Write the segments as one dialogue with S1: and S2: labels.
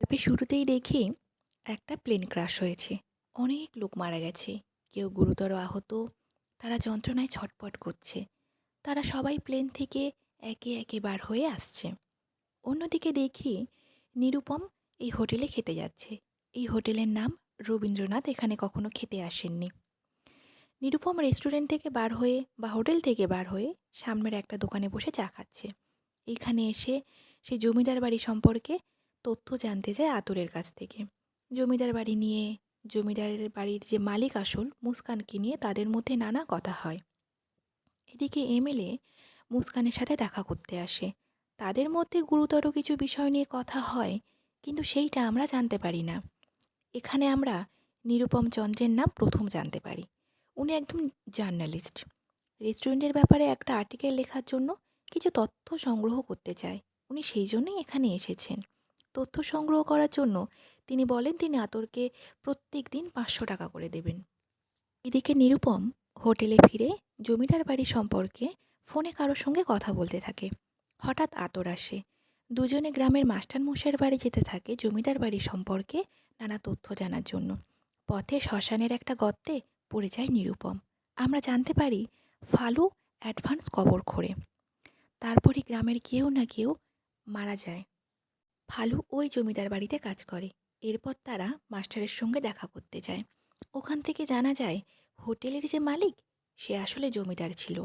S1: গল্পের শুরুতেই দেখি একটা প্লেন ক্রাশ হয়েছে। অনেক লোক মারা গেছে। কেউ গুরুতর আহত, তারা যন্ত্রণায় ছটপট করছে। তারা সবাই প্লেন থেকে একে একে বার হয়ে আসছে। অন্যদিকে দেখি নিরুপম এই হোটেলে খেতে যাচ্ছে। এই হোটেলের নাম রবীন্দ্রনাথ, এখানে কখনো খেতে আসেননি। নিরুপম রেস্টুরেন্ট থেকে বার হয়ে বা হোটেল থেকে বার হয়ে সামনের একটা দোকানে বসে চা খাচ্ছে। এখানে এসে সে জমিদার বাড়ি সম্পর্কে তথ্য জানতে যায় আতরের কাছ থেকে। জমিদার বাড়ি নিয়ে জমিদারের বাড়ির যে মালিক আসল, মুস্কানকে নিয়ে তাদের মধ্যে নানা কথা হয়। এদিকে এমএলএ মুস্কানের সাথে দেখা করতে আসে। তাদের মধ্যে গুরুতর কিছু বিষয় নিয়ে কথা হয়, কিন্তু সেইটা আমরা জানতে পারি না। এখানে আমরা নিরুপম চন্দ্রের নাম প্রথম জানতে পারি। উনি একদম জার্নালিস্ট। রেস্টুরেন্টের ব্যাপারে একটা আর্টিকেল লেখার জন্য কিছু তথ্য সংগ্রহ করতে চায়। উনি সেই জন্যই এখানে এসেছেন। তথ্য সংগ্রহ করার জন্য তিনি বলেন তিনি আতরকে প্রত্যেক দিন পাঁচশো টাকা করে দেবেন। এদিকে নিরুপম হোটেলে ফিরে জমিদার বাড়ি সম্পর্কে ফোনে কারোর সঙ্গে কথা বলতে থাকে। হঠাৎ আতর আসে। দুজনে গ্রামের মাস্টারমশাইয়ের বাড়ি যেতে থাকে জমিদার বাড়ি সম্পর্কে নানা তথ্য জানার জন্য। পথে শ্মশানের একটা গর্তে পড়ে যায় নিরুপম। আমরা জানতে পারি ফালু অ্যাডভান্স কবর খোঁড়ে। তারপরে গ্রামের কেউ না কেউ মারা যায়। ফালু ওই জমিদার বাড়িতে কাজ করে। এরপর তারা মাস্টারের সঙ্গে দেখা করতে যায়। ওখান থেকে জানা যায়, হোটেলের যে মালিক, সে আসলে জমিদার ছিল।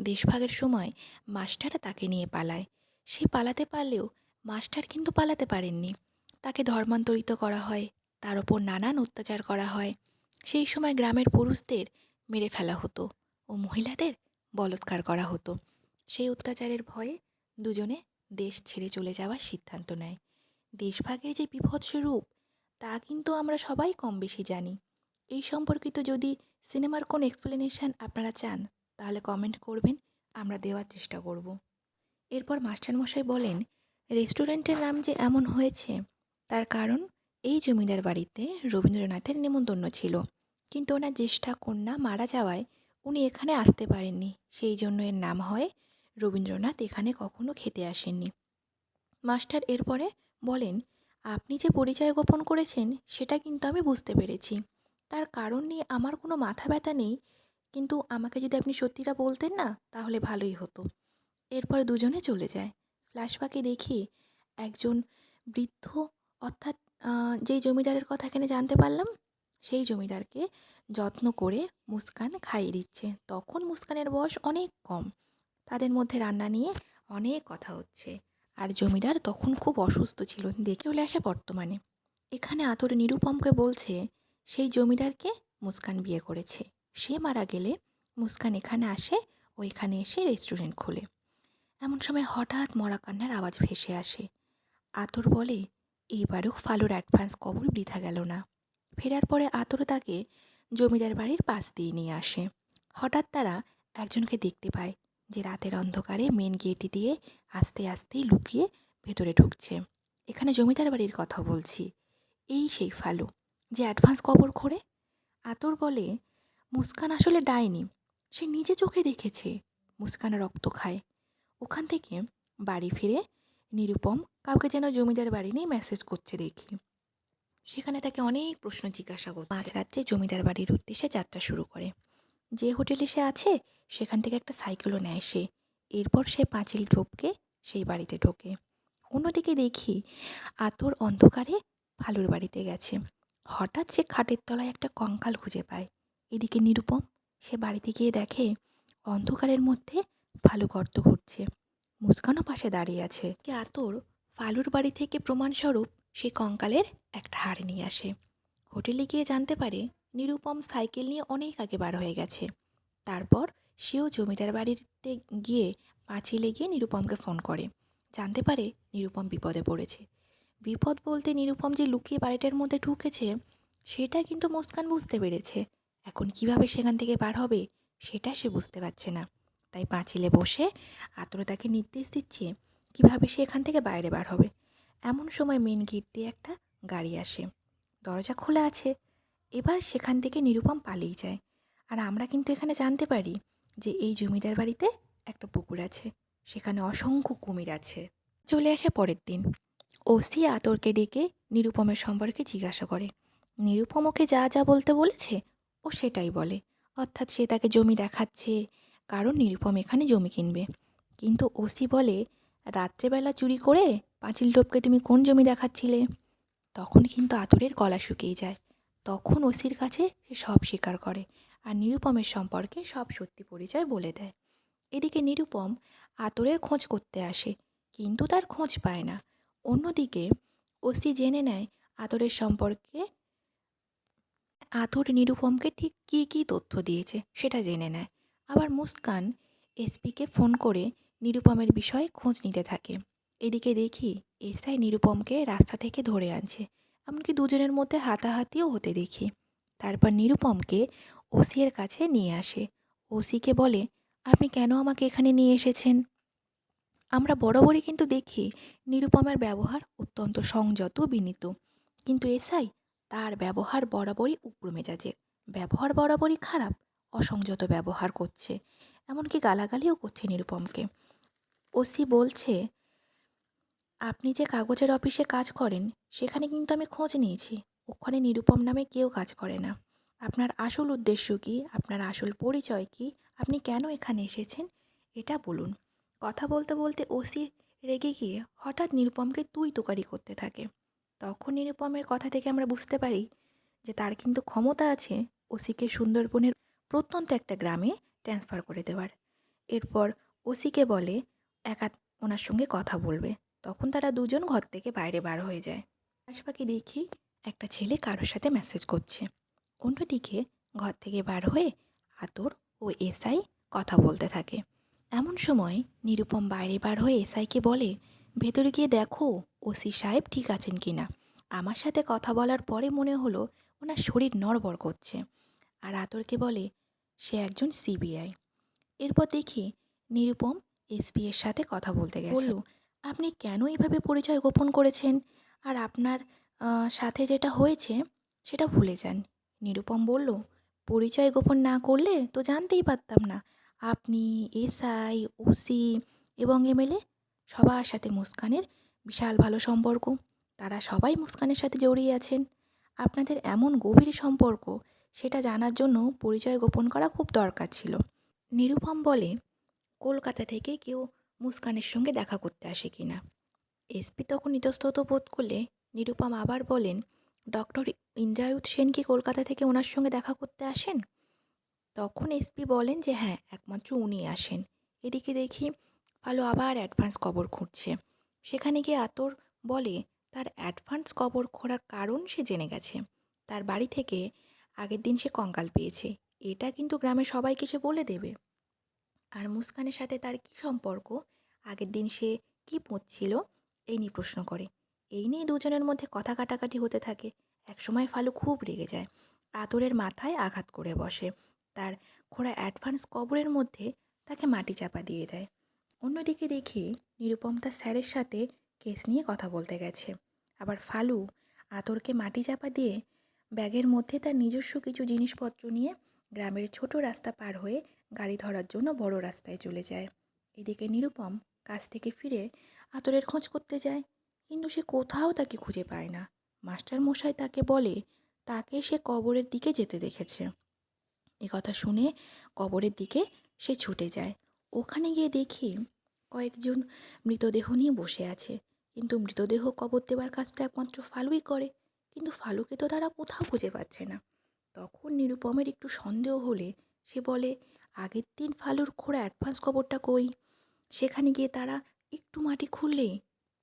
S1: দেশভাগের সময় মাস্টার তাকে নিয়ে পালায়। সে পালাতে পারলেও মাস্টার কিন্তু পালাতে পারেননি। তাকে ধর্মান্তরিত করা হয়, তার ওপর নানান অত্যাচার করা হয়। সেই সময় গ্রামের পুরুষদের মেরে ফেলা হতো ও মহিলাদের বলৎকার করা হতো। সেই অত্যাচারের ভয়ে দুজনে দেশ ছেড়ে চলে যাওয়ার সিদ্ধান্ত নেয়। দেশভাগের যে বিভৎস রূপ, তা কিন্তু আমরা সবাই কম বেশি জানি। এই সম্পর্কিত যদি সিনেমার কোন এক্সপ্লেনেশন আপনারা চান, তাহলে কমেন্ট করবেন, আমরা দেওয়ার চেষ্টা করব। এরপর মাস্টারমশাই বলেন, রেস্টুরেন্টের নাম যে এমন হয়েছে, তার কারণ এই জমিদার বাড়িতে রবীন্দ্রনাথের নেমন্তন্ন ছিল। কিন্তু ওনার জ্যেষ্ঠা কন্যা মারা যাওয়ায় উনি এখানে আসতে পারেননি। সেই জন্য এর নাম হয় রবীন্দ্রনাথ এখানে কখনো খেতে আসেননি। মাস্টার এরপরে বলেন, আপনি যে পরিচয় গোপন করেছেন, সেটা কিন্তু আমি বুঝতে পেরেছি। তার কারণ নিয়ে আমার কোনো মাথা ব্যথা নেই, কিন্তু আমাকে যদি আপনি সত্যিটা বলতেন না, তাহলে ভালোই হতো। এরপর দুজনে চলে যায়। ফ্ল্যাশব্যাকে দেখি একজন বৃদ্ধ, অর্থাৎ যেই জমিদারের কথা এখানে জানতে পারলাম, সেই জমিদারকে যত্ন করে মুস্কান খাইয়ে দিচ্ছে। তখন মুস্কানের বয়স অনেক কম। তাদের মধ্যে রান্না নিয়ে অনেক কথা হচ্ছে। আর জমিদার তখন খুব অসুস্থ ছিল, দেখে চলে আসে বর্তমানে। এখানে আতর নিরুপমকে বলছে, সেই জমিদারকে মুস্কান বিয়ে করেছে। সে মারা গেলে মুস্কান এখানে আসে ও এখানে এসে রেস্টুরেন্ট খোলে। এমন সময় হঠাৎ মরা কান্নার আওয়াজ ভেসে আসে। আতর বলে, এইবারেও ফালুর অ্যাডভান্স কবর বৃথা গেল না। ফেরার পরে আতর তাকে জমিদার বাড়ির পাশ দিয়ে নিয়ে আসে। হঠাৎ তারা একজনকে দেখতে পায় যে রাতের অন্ধকারে মেন গেট দিয়ে আস্তে আস্তে লুকিয়ে ভেতরে ঢুকছে। এখানে জমিদার বাড়ির কথা বলছি। এই সেই ফালু, যে অ্যাডভান্স কবর খোঁড়ে? আতর বলে, মুস্কান আসলে ডায়নি সে নিজে চোখে দেখেছে। মুস্কান রক্ত খায়। ওখান থেকে বাড়ি ফিরে নিরুপম কাউকে যেন জমিদার বাড়ি নিয়ে মেসেজ করছে দেখি। সেখানে তাকে অনেক প্রশ্ন জিজ্ঞাসা করছে। মাঝরাত্রে জমিদার বাড়ির উদ্দেশ্যে যাত্রা শুরু করে। যে হোটেলে সে আছে সেখান থেকে একটা সাইকেলও নেয় সে। এরপর সে পাঁচিল ঢোপকে সেই বাড়িতে ঢোকে। অন্যদিকে দেখি আতর অন্ধকারে ফালুর বাড়িতে গেছে। হঠাৎ সে খাটের তলায় একটা কঙ্কাল খুঁজে পায়। এদিকে নিরুপম, সে বাড়িতে গিয়ে দেখে অন্ধকারের মধ্যে ফালু গর্ত ঘুরছে। মুস্কানও পাশে দাঁড়িয়ে আছে। কে আতর ফালুর বাড়ি থেকে প্রমাণস্বরূপ সে কঙ্কালের একটা হাড় নিয়ে আসে। হোটেলে গিয়ে জানতে পারে নিরুপম সাইকেল নিয়ে অনেক আগে বার হয়ে গেছে। তারপর সেও জমিদার বাড়িতে গিয়ে পাঁচিলে গিয়ে নিরুপমকে ফোন করে। জানতে পারে নিরুপম বিপদে পড়েছে। বিপদ বলতে নিরুপম যে লুকিয়ে বাড়িটার মধ্যে ঢুকেছে, সেটা কিন্তু মুস্কান বুঝতে পেরেছে। এখন কীভাবে সেখান থেকে বার হবে, সেটা সে বুঝতে পারছে না। তাই পাঁচিলে বসে আতরে তাকে নির্দেশ দিচ্ছে কীভাবে সে এখান থেকে বাইরে বার হবে। এমন সময় মেন গেট দিয়ে একটা গাড়ি আসে। দরজা খোলা আছে। এবার সেখান থেকে নিরুপম পালিয়ে যায়। আর আমরা কিন্তু এখানে জানতে পারি যে এই জমিদার বাড়িতে একটা পুকুর আছে, সেখানে অসংখ্য কুমির আছে। চলে আসে পরের দিন। ওসি আতরকে ডেকে নিরুপমের সম্পর্কে জিজ্ঞাসা করে। নিরুপম ওকে যা যা বলতে বলেছে, ও সেটাই বলে। অর্থাৎ সে তাকে জমি দেখাচ্ছে, কারণ নিরুপম এখানে জমি কিনবে। কিন্তু ওসি বলে, রাত্রেবেলা চুরি করে পাঁচিল টপকে তুমি কোন জমি দেখাচ্ছিলে? তখন কিন্তু আতরের গলা শুকিয়ে যায়। তখন ওসির কাছে সে সব স্বীকার করে। আর নিরুপমের সম্পর্কে সব সত্যি পরিচয় বলে দেয়। এদিকে নিরুপম আতরের খোঁজ করতে আসে, কিন্তু তার খোঁজ পায় না। অন্যদিকে ওসি জেনে নেয় আতরের সম্পর্কে আতর নিরুপমকে ঠিক কী কী তথ্য দিয়েছে সেটা জেনে নেয়। আবার মুস্কান এসপিকে ফোন করে নিরুপমের বিষয়ে খোঁজ নিতে থাকে। এদিকে দেখি এসআই নিরুপমকে রাস্তা থেকে ধরে আনছে। এমনকি দুজনের মধ্যে হাতাহাতিও হতে দেখি। তারপর নিরুপমকে ওসি এর কাছে নিয়ে আসে। ওসিকে বলে, আপনি কেন আমাকে এখানে নিয়ে এসেছেন? আমরা বরাবরই কিন্তু দেখি। নিরুপমের ব্যবহার অত্যন্ত সংযত, বিনীত। কিন্তু এসআই, তার ব্যবহার বরাবরই উগ্র মেজাজের ব্যবহার বরাবরই খারাপ, অসংযত ব্যবহার করছে। এমনকি গালাগালিও করছে নিরুপমকে। ওসি বলছে, আপনি যে কাগজের অফিসে কাজ করেন, সেখানে কিন্তু আমি খোঁজ নিয়েছি। ওখানে নিরুপম নামে কেউ কাজ করে না। আপনার আসল উদ্দেশ্য কী? আপনার আসল পরিচয় কী? আপনি কেন এখানে এসেছেন? এটা বলুন। কথা বলতে বলতে ওসি রেগে গিয়ে হঠাৎ নিরুপমকে তুই তোকারি করতে থাকে। তখন নিরুপমের কথা থেকে আমরা বুঝতে পারি যে তার কিন্তু ক্ষমতা আছে ওসিকে সুন্দরবনের প্রত্যন্ত একটা গ্রামে ট্রান্সফার করে দেওয়ার। এরপর ওসিকে বলে, একা ওনার সঙ্গে কথা বলবে। তখন তারা দুজন ঘর থেকে বাইরে বার হয়ে যায়। আশপাখি দেখি একটা ছেলে কারোর সাথে মেসেজ করছে। অন্যদিকে ঘর থেকে বার হয়ে আতর ও এসআই কথা বলতে থাকে। এমন সময় নিরুপম বাইরে বার হয়ে এসআইকে বলে, ভেতরে গিয়ে দেখো, ওসি সাহেব ঠিক আছেন কি না? আমার সাথে কথা বলার পরে মনে হলো ওনার শরীর নড়বড় করছে। আর আতরকে বলে, সে একজন সিবিআই। এরপর দেখি নিরুপম এসপি এর সাথে কথা বলতে গেছে। বলল, আপনি কেন এইভাবে পরিচয় গোপন করেছেন? আর আপনার সাথে যেটা হয়েছে সেটা ভুলে যান। নিরুপম বলল, পরিচয় গোপন না করলে তো জানতেই পারতাম না। আপনি, এসআই, ওসি এবং এমএলএ সবার সাথে মুস্কানের বিশাল ভালো সম্পর্ক। তারা সবাই মুস্কানের সাথে জড়িয়ে আছেন। আপনাদের এমন গভীর সম্পর্ক, সেটা জানার জন্য পরিচয় গোপন করা খুব দরকার ছিল। নিরুপম বলে, কলকাতা থেকে কেউ মুস্কানের সঙ্গে দেখা করতে আসে কিনা? এসপি তখন ইতস্তত বোধ করলে নিরুপম আবার বলেন ডক্টর ইন্দ্রায়ুধ সেন কি কলকাতা থেকে ওনার সঙ্গে দেখা করতে আসেন? তখন এসপি বলেন যে হ্যাঁ একমাত্র উনি আসেন। এদিকে দেখি ভালো আবার অ্যাডভান্স কবর খুঁড়ছে। সেখানে গিয়ে আতর বলে, তার অ্যাডভান্স কবর খোঁড়ার কারণ সে জেনে গেছে। তার বাড়ি থেকে আগের দিন সে কঙ্কাল পেয়েছে। এটা কিন্তু গ্রামের সবাইকে সে বলে দেবে। আর মুস্কানের সাথে তার কী সম্পর্ক? আগের দিন সে কী পড়ছিল? এই নিয়ে প্রশ্ন করে। এই নিয়ে দুজনের মধ্যে কথা কাটাকাটি হতে থাকে। একসময় ফালু খুব রেগে যায়। আতরের মাথায় আঘাত করে বসে। তার খোড়া অ্যাডভান্স কবরের মধ্যে তাকে মাটি চাপা দিয়ে দেয়। অন্যদিকে দেখি নিরুপম তার স্যারের সাথে কেস নিয়ে কথা বলতে গেছে। আবার ফালু আতরকে মাটি চাপা দিয়ে ব্যাগের মধ্যে তার নিজস্ব কিছু জিনিসপত্র নিয়ে গ্রামের ছোট রাস্তা পার হয়ে গাড়ি ধরার জন্য বড় রাস্তায় চলে যায়। এদিকে নিরুপম কাজ থেকে ফিরে আতরের খোঁজ করতে যায়। কিন্তু সে কোথাও তাকে খুঁজে পায় না। মাস্টার মশাই তাকে বলে, তাকে সে কবরের দিকে যেতে দেখেছে। এ কথা শুনে কবরের দিকে সে ছুটে যায়। ওখানে গিয়ে দেখি কয়েকজন মৃতদেহ নিয়ে বসে আছে। কিন্তু মৃতদেহ কবর দেওয়ার কাজটা একমাত্র ফালুই করে। কিন্তু ফালুকে তো তারা কোথাও খুঁজে পাচ্ছে না। তখন নিরুপমের একটু সন্দেহ হলে সে বলে, আগের দিন ফালুর খোঁড়া অ্যাডভান্স কবরটা কই? সেখানে গিয়ে তারা একটু মাটি খুললেই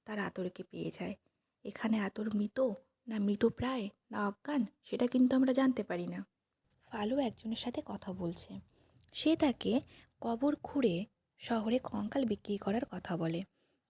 S1: তারা আতরকে পেয়ে যায়। এখানে আতর মৃত না মৃত প্রায় না অজ্ঞান সেটা কিন্তু আমরা জানতে পারি না। ফালু একজনের সাথে কথা বলছে। সে তাকে কবর খুঁড়ে শহরে কঙ্কাল বিক্রি করার কথা বলে।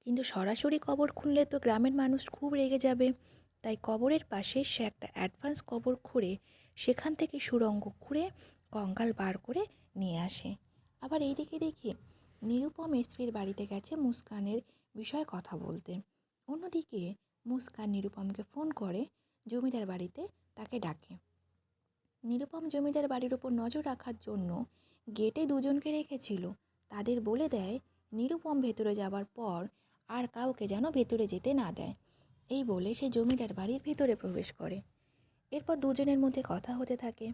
S1: কিন্তু সরাসরি কবর খুঁড়লে তো গ্রামের মানুষ খুব রেগে যাবে। তাই কবরের পাশে সে একটা অ্যাডভান্স কবর খুঁড়ে সেখান থেকে সুরঙ্গ খুঁড়ে কঙ্কাল বার করে নিয়ে আসে। আবার এইদিকে দেখি, নিরুপম এসপির বাড়িতে গেছে মুস্কানের বিষয়ে কথা বলতে। অন্যদিকে মুস্কান নিরুপমকে ফোন করে জমিদার বাড়িতে তাকে ডাকে। নিরুপম জমিদার বাড়ির ওপর নজর রাখার জন্য গেটে দুজনকে রেখেছিল। তাদের বলে দেয়, নিরুপম ভেতরে যাবার পর আর কাউকে যেন ভেতরে যেতে না দেয়। এই বলে সে জমিদার বাড়ির ভেতরে প্রবেশ করে। এরপর দুজনের মধ্যে কথা হতে থাকে।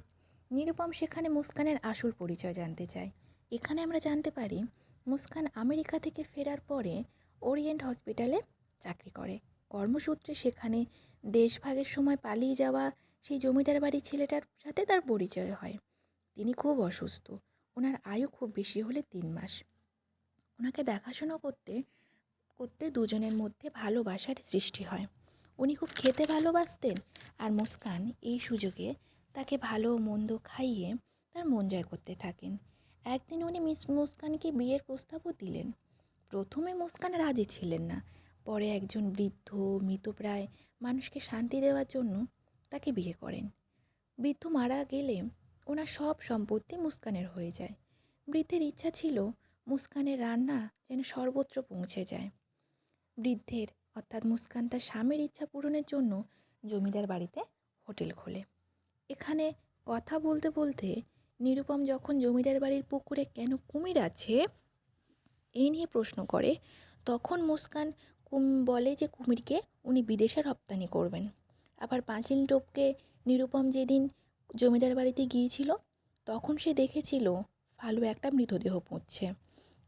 S1: নিরুপম সেখানে মুস্কানের আসল পরিচয় জানতে চায়। এখানে আমরা জানতে পারি, মুস্কান আমেরিকা থেকে ফেরার পরে ওরিয়েন্ট হসপিটালে চাকরি করে। কর্মসূত্রে সেখানে দেশভাগের সময় পালিয়ে যাওয়া সেই জমিদার বাড়ির ছেলেটার সাথে তার পরিচয় হয়। তিনি খুব অসুস্থ। ওনার আয়ু খুব বেশি হলে তিন মাস। ওনাকে দেখাশোনা করতে করতে দুজনের মধ্যে ভালোবাসার সৃষ্টি হয়। উনি খুব খেতে ভালোবাসতেন আর মুস্কান এই সুযোগে তাকে ভালো মন্দ খাইয়ে তার মন জয় করতে থাকেন। একদিন উনি মিস মুস্কানকে বিয়ের প্রস্তাবও দিলেন। প্রথমে মুস্কান রাজি ছিলেন না। পরে একজন বৃদ্ধ, মৃতপ্রায় মানুষকে শান্তি দেওয়ার জন্য তাকে বিয়ে করেন। বৃদ্ধ মারা গেলে ওনার সব সম্পত্তি মুস্কানের হয়ে যায়। বৃদ্ধের ইচ্ছা ছিল মুস্কানের রান্না যেন সর্বত্র পৌঁছে যায়। বৃদ্ধের, অর্থাৎ মুস্কান তার স্বামীর ইচ্ছা পূরণের জন্য জমিদার বাড়িতে হোটেল খোলে। এখানে কথা বলতে বলতে নিরুপম যখন জমিদার বাড়ির পুকুরে কেন কুমির আছে এই নিয়ে প্রশ্ন করে, তখন মুস্কান কুম বলে যে কুমিরকে উনি বিদেশে রপ্তানি করবেন। আবার পাঁচিল টোপকে নিরুপম যেদিন জমিদার বাড়িতে গিয়েছিল, তখন সে দেখেছিল ফালু একটা মৃতদেহ পুঁতছে।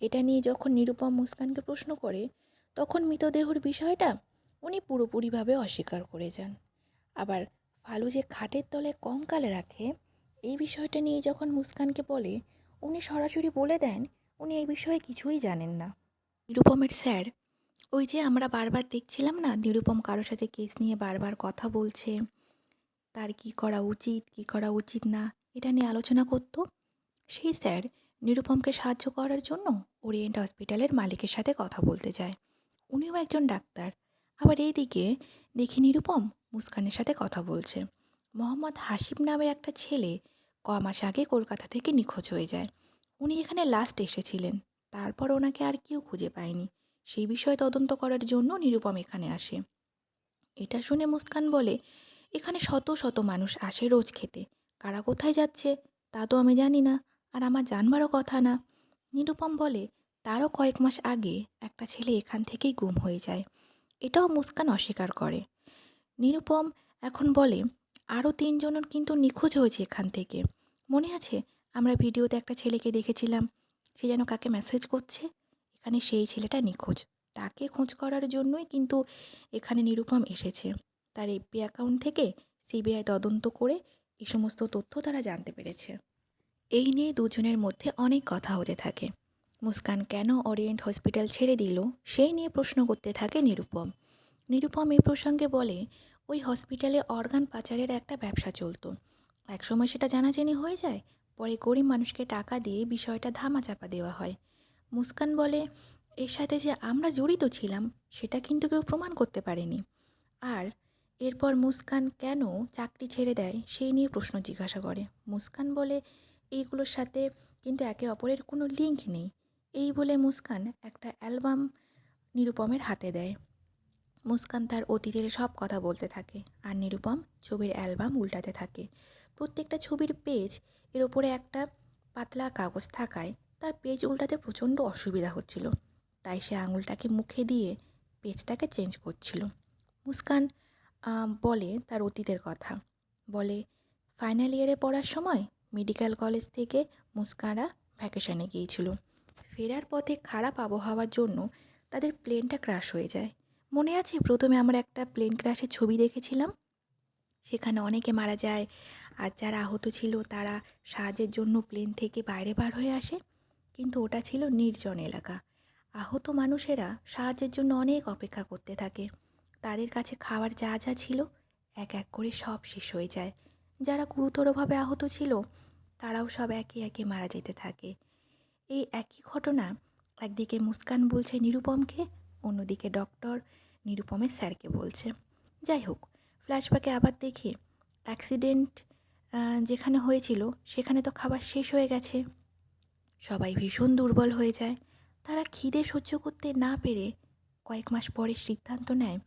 S1: এটা নিয়ে যখন নিরুপম মুস্কানকে প্রশ্ন করে, তখন মৃতদেহর বিষয়টা উনি পুরোপুরিভাবে অস্বীকার করে যান। আবার ফালু যে খাটের তলে কঙ্কাল রাখে, এই বিষয়টা নিয়ে যখন মুস্কানকে বলে, উনি সরাসরি বলে দেন উনি এই বিষয়ে কিছুই জানেন না। নিরুপমের স্যার, ওই যে আমরা বারবার দেখছিলাম না, নিরুপম কারোর সাথে কেস নিয়ে বারবার কথা বলছে, তার কি করা উচিত, কি করা উচিত না, এটা নিয়ে আলোচনা করতো। সেই স্যার নিরুপমকে সাহায্য করার জন্য ওরিয়েন্ট হসপিটালের মালিকের সাথে কথা বলতে যায়। উনিও একজন ডাক্তার। আবার এইদিকে দেখি নিরুপম মুস্কানের সাথে কথা বলছে। মোহাম্মদ হাসিব নামে একটা ছেলে ক মাস আগে কলকাতা থেকে নিখোঁজ হয়ে যায়। উনি এখানে লাস্ট এসেছিলেন। তারপর ওনাকে আর কেউ খুঁজে পায়নি। সেই বিষয়ে তদন্ত করার জন্য নিরুপম এখানে আসে। এটা শুনে মুস্কান বলে, এখানে শত শত মানুষ আসে রোজ খেতে। কারা কোথায় যাচ্ছে? তা তো আমি জানি না। আর আমার জানবারও কথা না। নিরুপম বলে, তারও কয়েক মাস আগে একটা ছেলে এখান থেকেই গুম হয়ে যায়। এটাও মুস্কান অস্বীকার করে। নিরুপম এখন বলে, আরও তিনজনের কিন্তু নিখোঁজ হয়েছে এখান থেকে। মনে আছে আমরা ভিডিওতে একটা ছেলেকে দেখেছিলাম। সে যেন কাকে মেসেজ করছে। এখানে সেই ছেলেটা নিখোঁজ। তাকে খোঁজ করার জন্যই কিন্তু এখানে নিরুপম এসেছে। তার এফবি অ্যাকাউন্ট থেকে সিবিআই তদন্ত করে এই সমস্ত তথ্য তারা জানতে পেরেছে। এই নিয়ে দুজনের মধ্যে অনেক কথা হতে থাকে। মুস্কান কেন ওরিয়েন্ট হসপিটাল ছেড়ে দিল? সেই নিয়ে প্রশ্ন করতে থাকে নিরুপম। নিরুপম এই প্রসঙ্গে বলে, ওই হসপিটালে অর্গান পাচারের একটা ব্যবসা চলতো। একসময় সেটা জানাজানি হয়ে যায় পরে গরিব মানুষকে টাকা দিয়ে বিষয়টা ধামাচাপা দেওয়া হয়। মুস্কান বলে, এর সাথে যে আমরা জড়িত ছিলাম, সেটা কিন্তু কেউ প্রমাণ করতে পারেনি। আর এরপর মুস্কান কেন চাকরি ছেড়ে দেয়, সেই নিয়ে প্রশ্ন জিজ্ঞাসা করে। মুস্কান বলে, এইগুলোর সাথে কিন্তু একে অপরের কোনো লিঙ্ক নেই। এই বলে মুস্কান একটা অ্যালবাম নিরুপমের হাতে দেয়। মুস্কান তার অতীতের সব কথা বলতে থাকে, আর নিরুপম ছবির অ্যালবাম উল্টাতে থাকে। প্রত্যেকটা ছবির পেজ এর ওপরে একটা পাতলা কাগজ থাকায় তার পেজ উল্টাতে প্রচণ্ড অসুবিধা হচ্ছিল। তাই সে আঙুলটাকে মুখে দিয়ে পেজটাকে চেঞ্জ করছিল। মুস্কান বলে তার অতীতের কথা। বলে, ফাইনাল ইয়ারে পড়ার সময় মেডিকেল কলেজ থেকে মুস্কানরা ভ্যাকেশনে গিয়েছিল। ফেরার পথে খারাপ আবহাওয়ার জন্য তাদের প্লেনটা ক্রাশ হয়ে যায়। মনে আছে প্রথমে আমরা একটা প্লেন ক্রাশের ছবি দেখেছিলাম? সেখানে অনেকে মারা যায় আর যারা আহত ছিল তারা সাহায্যের জন্য প্লেন থেকে বাইরে বার হয়ে আসে। কিন্তু ওটা ছিল নির্জন এলাকা। আহত মানুষেরা সাহায্যের জন্য অনেক অপেক্ষা করতে থাকে। তাদের কাছে খাওয়ার যা যা ছিল এক এক করে সব শেষ হয়ে যায়। যারা গুরুতরভাবে আহত ছিল, তারাও সব একে একে মারা যেতে থাকে। এই একই ঘটনা একদিকে মুস্কান বলছে নিরুপমকে, অন্যদিকে ডক্টর নিরুপমের স্যারকে বলছে। যাই হোক ফ্ল্যাশব্যাকে আবার দেখি অ্যাক্সিডেন্ট যেখানে হয়েছিল, সেখানে তো খাবার শেষ হয়ে গেছে। সবাই ভীষণ দুর্বল হয়ে যায়। তারা খিদে সহ্য করতে না পেরে কয়েক মাস পরে সিদ্ধান্ত নেয়,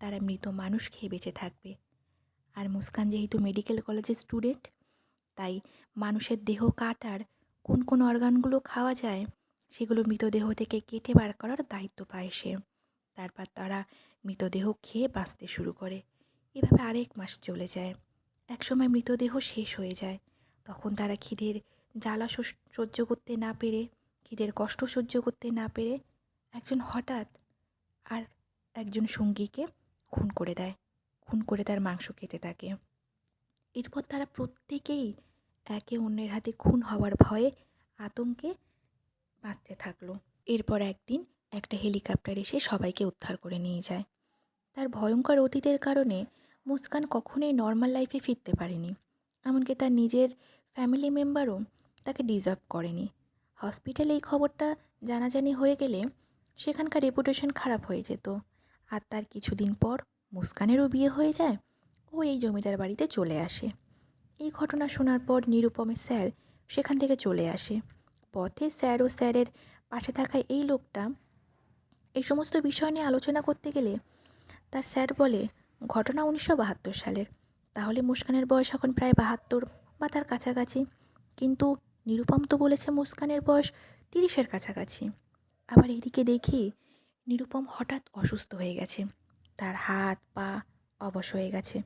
S1: তারা মৃত মানুষ খেয়ে বেঁচে থাকবে। আর মুস্কান যেহেতু মেডিকেল কলেজের স্টুডেন্ট, তাই মানুষের দেহ কাটার কোন কোন অর্গানগুলো খাওয়া যায়, সেগুলো মৃতদেহ থেকে কেটে বার করার দায়িত্ব পায় সে। তারপর তারা মৃতদেহ খেয়ে বাঁচতে শুরু করে। এভাবে আরেক মাস চলে যায়। একসময় মৃতদেহ শেষ হয়ে যায়। তখন তারা খিদের জ্বালা সহ্য করতে না পেরে, খিদের কষ্ট সহ্য করতে না পেরে একজন হঠাৎ আর একজন সঙ্গীকে খুন করে দেয়। খুন করে তার মাংস খেতে থাকে। এরপর তারা প্রত্যেকেই একে অন্যের হাতে খুন হওয়ার ভয়ে আতঙ্কে বাঁচতে থাকল। এরপর একদিন একটা হেলিকপ্টার এসে সবাইকে উদ্ধার করে নিয়ে যায়। তার ভয়ঙ্কর অতীতের কারণে মুস্কান কখনোই নর্মাল লাইফে ফিরতে পারেনি। এমনকি তার নিজের ফ্যামিলি মেম্বারও তাকে ডিজার্ভ করেনি। হসপিটালে এই খবরটা জানাজানি হয়ে গেলে সেখানকার রেপুটেশন খারাপ হয়ে যেত। আর তার কিছুদিন পর মুস্কানেরও বিয়ে হয়ে যায় ও এই জমিদার বাড়িতে চলে আসে। এই ঘটনা শোনার পর নিরুপমের স্যার সেখান থেকে চলে আসে। পথে স্যার ও স্যারের পাশে থাকা এই লোকটা এই সমস্ত বিষয় নিয়ে আলোচনা করতে গেলে তার স্যার বলে ঘটনা উনিশশো বাহাত্তর সালের। তাহলে মুস্কানের বয়স এখন প্রায় বাহাত্তর, বা তার কাছাকাছি। কিন্তু নিরুপম তো বলেছে মুস্কানের বয়স তিরিশের কাছাকাছি। আবার এদিকে দেখি নিরুপম হঠাৎ অসুস্থ হয়ে গেছে। তার হাত, পা অবশ হয়ে গেছে।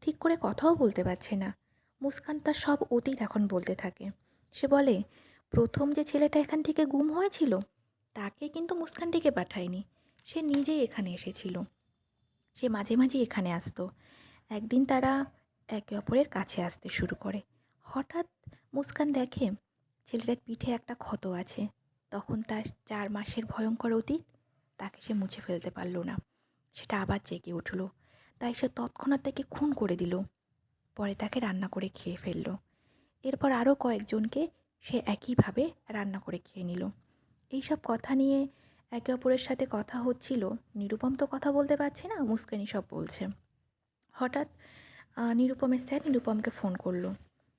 S1: ঠিক করে কথাও বলতে পারছে না। মুস্কান তার সব অতীত এখন বলতে থাকে। সে বলে, প্রথম যে ছেলেটা এখান থেকে গুম হয়েছিল, তাকে কিন্তু মুস্কান ডেকে পাঠায়নি। সে নিজেই এখানে এসেছিল। সে মাঝে মাঝে এখানে আসতো। একদিন তারা একে অপরের কাছে আসতে শুরু করে। হঠাৎ মুস্কান দেখে ছেলেটার পিঠে একটা ক্ষত আছে। তখন তার চার মাসের ভয়ঙ্কর অতীত তাকে সে মুছে ফেলতে পারল না। সেটা আবার জেগে উঠল। তাই সে তৎক্ষণাৎ তাকে খুন করে দিল। পরে তাকে রান্না করে খেয়ে ফেলল। এরপর আরও কয়েকজনকে সে একইভাবে রান্না করে খেয়ে নিল। এইসব কথা নিয়ে একে অপরের সাথে কথা হচ্ছিল। নিরুপম তো কথা বলতে পারছে না, মুস্কানি সব বলছে। হঠাৎ নিরুপমের স্যার নিরুপমকে ফোন করল।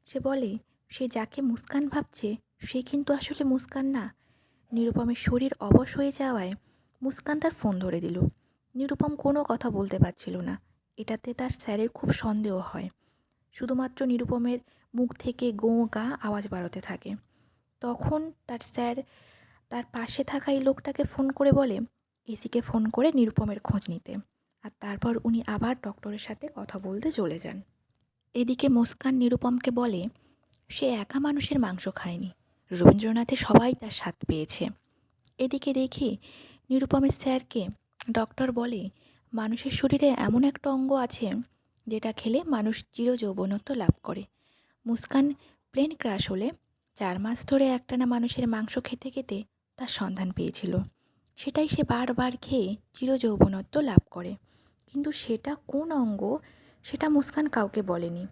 S1: সে বলে, সে যাকে মুস্কান ভাবছে, সে কিন্তু আসলে মুস্কান না। নিরুপমের শরীর অবশ হয়ে যাওয়ায় মুস্কান তার ফোন ধরে দিল। নিরুপম কোনো কথা বলতে পারছিল না। এটাতে তার স্যারের খুব সন্দেহ হয়। শুধুমাত্র নিরুপমের মুখ থেকে গোঁ গা আওয়াজ বাড়াতে থাকে। তখন তার স্যার তার পাশে থাকা এই লোকটাকে ফোন করে বলে, এসিকে ফোন করে নিরুপমের খোঁজ নিতে। আর তারপর উনি আবার ডক্টরের সাথে কথা বলতে চলে যান। এদিকে মুস্কান নিরুপমকে বলে, সে একা মানুষের মাংস খায়নি। রবীন্দ্রনাথে সবাই তার স্বাদ পেয়েছে। এদিকে দেখি নিরুপমের স্যারকে ডক্টর বলে, মানুষের শরীরে এমন একটা অঙ্গ আছে যেটা খেলে মানুষ চির যৌবনত্ব লাভ করে। মুস্কান প্লেন ক্রাশ হলে চার মাস ধরে একটানা মানুষের মাংস খেতে খেতে তার সন্ধান পেয়েছিল। সেটাই সে বারবার খেয়ে চিরযৌবনত্ব লাভ করে। কিন্তু সেটা কোন অঙ্গ, সেটা মুস্কান কাউকে বলেনি।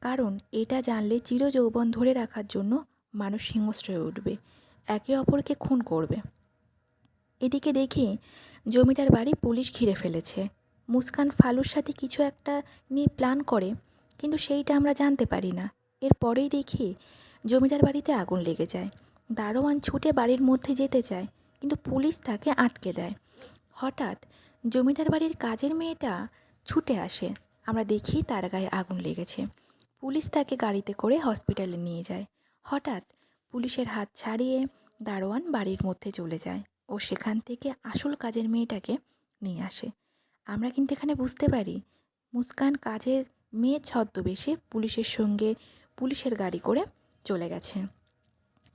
S1: কারণ এটা জানলে চিরযৌবন ধরে রাখার জন্য মানুষ হিংস্র হয়ে উঠবে। একে অপরকে খুন করবে। এদিকে দেখি জমিদার বাড়ি পুলিশ ঘিরে ফেলেছে। মুস্কান ফালুর সাথে কিছু একটা নিয়ে প্ল্যান করে, কিন্তু সেইটা আমরা জানতে পারি না। এরপরেই দেখি জমিদার বাড়িতে আগুন লেগে যায়। দারোয়ান ছুটে বাড়ির মধ্যে যেতে চায়, কিন্তু পুলিশ তাকে আটকে দেয়। হঠাৎ জমিদার বাড়ির কাজের মেয়েটা ছুটে আসে। আমরা দেখি তার গায়ে আগুন লেগেছে। পুলিশ তাকে গাড়িতে করে হসপিটালে নিয়ে যায়। হঠাৎ পুলিশের হাত ছাড়িয়ে দারোয়ান বাড়ির মধ্যে চলে যায় ও সেখান থেকে আসল কাজের মেয়েটাকে নিয়ে আসে। আমরা কিন্তু এখানে বুঝতে পারি, মুস্কান কাজের মেয়ে ছদ্মবেশে পুলিশের সঙ্গে পুলিশের গাড়ি করে চলে গেছে।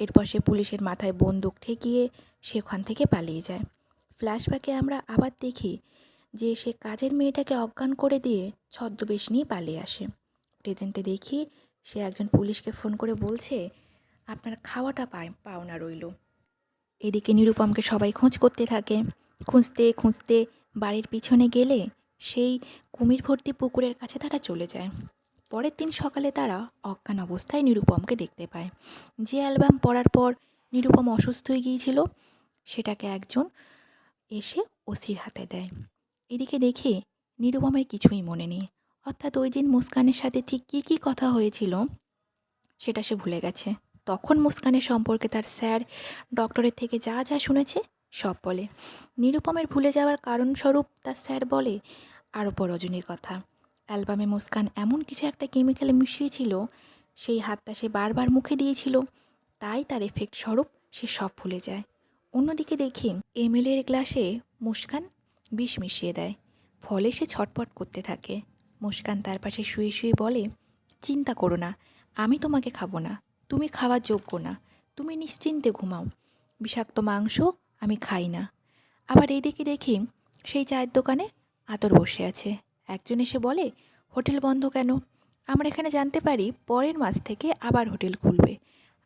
S1: এরপর সে পুলিশের মাথায় বন্দুক ঠেকিয়ে সে ওখান থেকে পালিয়ে যায়। ফ্ল্যাশব্যাকে আমরা আবার দেখি যে সে কাজের মেয়েটাকে অজ্ঞান করে দিয়ে ছদ্মবেশ নিয়ে পালিয়ে আসে। প্রেজেন্টে দেখি সে একজন পুলিশকে ফোন করে বলছে, আপনার খাওয়াটা পায়, পাওনা রইল। এদিকে নিরুপমকে সবাই খোঁজ করতে থাকে। খুঁজতে খুঁজতে বাড়ির পিছনে গেলে সেই কুমির ভর্তি পুকুরের কাছে তারা চলে যায়। পরের দিন সকালে তারা অজ্ঞান অবস্থায় নিরুপমকে দেখতে পায়। যে অ্যালবাম পড়ার পর নিরুপম অসুস্থ হয়ে গিয়েছিল, সেটাকে একজন এসে ওসির হাতে দেয়। এদিকে দেখে নিরুপমের কিছুই মনে নেই। অর্থাৎ ওই দিন মুস্কানের সাথে ঠিক কী কী কথা হয়েছিল, সেটা সে ভুলে গেছে। তখন মুস্কানের সম্পর্কে তার স্যার ডক্টরের থেকে যা যা শুনেছে, সব বলে। নিরুপমের ভুলে যাওয়ার কারণস্বরূপ তার স্যার বলে, আরও রজনীর কথা। অ্যালবামে মুস্কান এমন কিছু একটা কেমিক্যাল মিশিয়েছিল, সেই হাতটা সে বারবার মুখে দিয়েছিল, তাই তার এফেক্ট স্বরূপ সে সব ভুলে যায়। অন্যদিকে দেখি এমএলের গ্লাসে মুস্কান বিষ মিশিয়ে দেয়, ফলে সে ছটপট করতে থাকে। মুস্কান তার পাশে শুয়ে শুয়ে বলে, চিন্তা করো না, আমি তোমাকে খাব না, তুমি খাওয়ার যোগ্য না, তুমি নিশ্চিন্তে ঘুমাও, বিষাক্ত মাংস আমি খাই না। আবার এইদিকে দেখি, সেই চায়ের দোকানে আতর বসে আছে। একজন এসে বলে, হোটেল বন্ধ কেন? আমরা এখানে জানতে পারি পরের মাস থেকে আবার হোটেল খুলবে।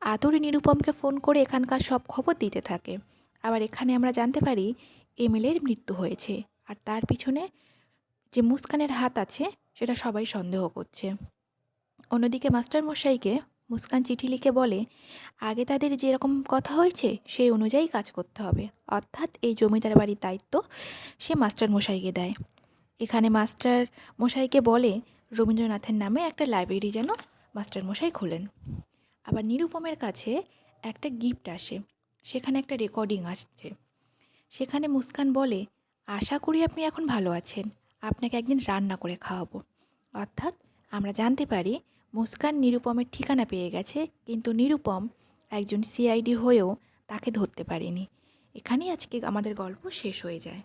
S1: আতরে নিরুপমকে ফোন করে এখানকার সব খবর দিতে থাকে। আবার এখানে আমরা জানতে পারি এমএলএর মৃত্যু হয়েছে। আর তার পিছনে যে মুস্কানের হাত আছে, সেটা সবাই সন্দেহ করছে। অন্যদিকে মাস্টারমশাইকে মুস্কান চিঠি লিখে বলে, আগে তাদের যেরকম কথা হয়েছে, সেই অনুযায়ী কাজ করতে হবে। অর্থাৎ এই জমিদার বাড়ির দায়িত্ব সে মাস্টারমশাইকে দেয়। এখানে মাস্টার মশাইকে বলে, রবীন্দ্রনাথের নামে একটা লাইব্রেরি যেন মাস্টার মশাই খোলেন। আবার নিরুপমের কাছে একটা গিফট আসে, সেখানে একটা রেকর্ডিং আসছে। সেখানে মুস্কান বলে, আশা করি আপনি এখন ভালো আছেন। আপনাকে একদিন রান্না করে খাওয়াবো। অর্থাৎ আমরা জানতে পারি, মুস্কান নিরুপমের ঠিকানা পেয়ে গেছে, কিন্তু নিরুপম একজন সিআইডি হয়েও তাকে ধরতে পারেনি। এখানেই আজকে আমাদের গল্প শেষ হয়ে যায়।